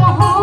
morro